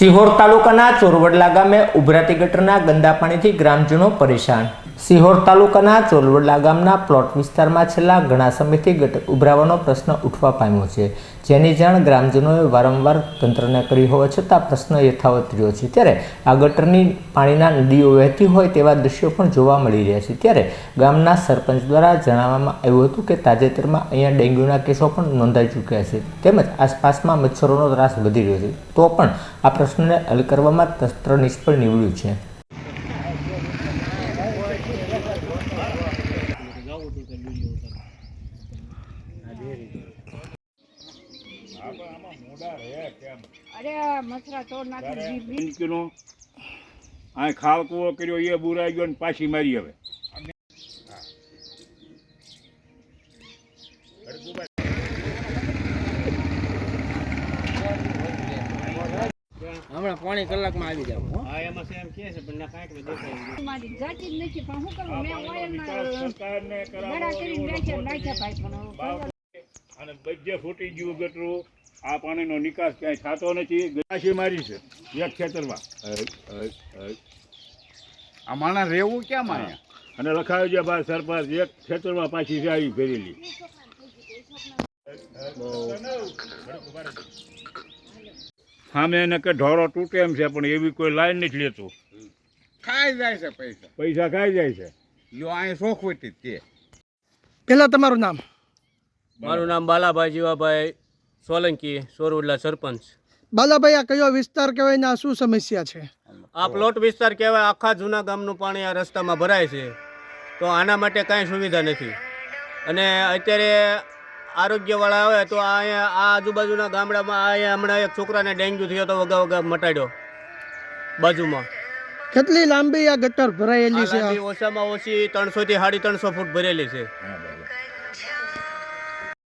સિહોર તાલુકાના ચોરવડલા ગામે ઉભરાતી ગટરના ગંદા પાણીથી ગ્રામજનો પરેશાન. સિહોર તાલુકાના ચોરવડલા ગામના પ્લોટ વિસ્તારમાં છેલ્લા ઘણા સમયથી ગટર ઉભરાવાનો પ્રશ્ન ઉઠવા પામ્યો છે. જેની જાણ ગ્રામજનોએ વારંવાર તંત્રને કરી હોવા છતાં પ્રશ્ન યથાવત રહ્યો છે. ત્યારે આ ગટરની પાણીના નદીઓ વહેતી હોય તેવા દ્રશ્યો પણ જોવા મળી રહ્યા છે. ત્યારે ગામના સરપંચ દ્વારા જણાવવામાં આવ્યું હતું કે તાજેતરમાં અહીંયા ડેન્ગ્યુના કેસો પણ નોંધાઈ ચૂક્યા છે. તેમજ આસપાસમાં મચ્છરોનો ત્રાસ વધી રહ્યો છે. તો પણ આ પ્રશ્નને હલ કરવામાં તંત્ર નિષ્ફળ નીવડ્યું છે. અરે મસરા તોડ નાખી ઇંચનો આ ખાલ કૂવો કર્યો એ બુરાઈ ગયો ને પાછી મારી હવે. હમણાં પોણી કલાકમાં આવી જાવ હો. મારી જાતી જ નથી પણ શું કરું મેં ઓઇલમાં ગળા કરીને નાખ્યા નાખ્યા ભાઈ પણ અને બધે ફૂટી ગયું ગટરું. આ પાણીનો નિકાસ ક્યાંય થતો નથી. ગલાસી મારી છે એક ખેતરમાં. આ માણસ રહેવું ક્યાં માયા અને લખાયું છે ભાઈ સરપંચ એક ખેતરમાં પાછી છે આવી ભરેલી. સામે એને કે ઢોરો તૂટે એમ છે પણ એવી કોઈ લાઈન નથી લેતું. ખાઈ જાય છે પૈસા. પૈસા ખાઈ જાય છે. જો અહીં શોખ જ તે પહેલાં તમારું નામ? મારું નામ બાલાભાઈ જીવાભાઈ સોલંકી સોરવડલા સરપંચ. બાલાભાઈ આ કયો વિસ્તાર કહેવાય ને આ શું સમસ્યા છે? આ પ્લોટ વિસ્તાર કહેવાય આખા જૂના ગામનું પાણી આ રસ્તામાં ભરાય છે. તો આના માટે કાંઈ સુવિધા નથી. અને અત્યારે આરોગ્યવાળા આવે તો આ અહીંયા આ આજુબાજુના ગામડામાં આ અહીંયા હમણાં એક છોકરાને ડેન્ગ્યુ થયો તો વગા વગા મટાડ્યો. બાજુમાં. કેટલી લાંબી આ ગટર ભરાયેલી છે ઓછામાં ઓછી ત્રણસો થી સાડી ત્રણસો ફૂટ ભરેલી છે.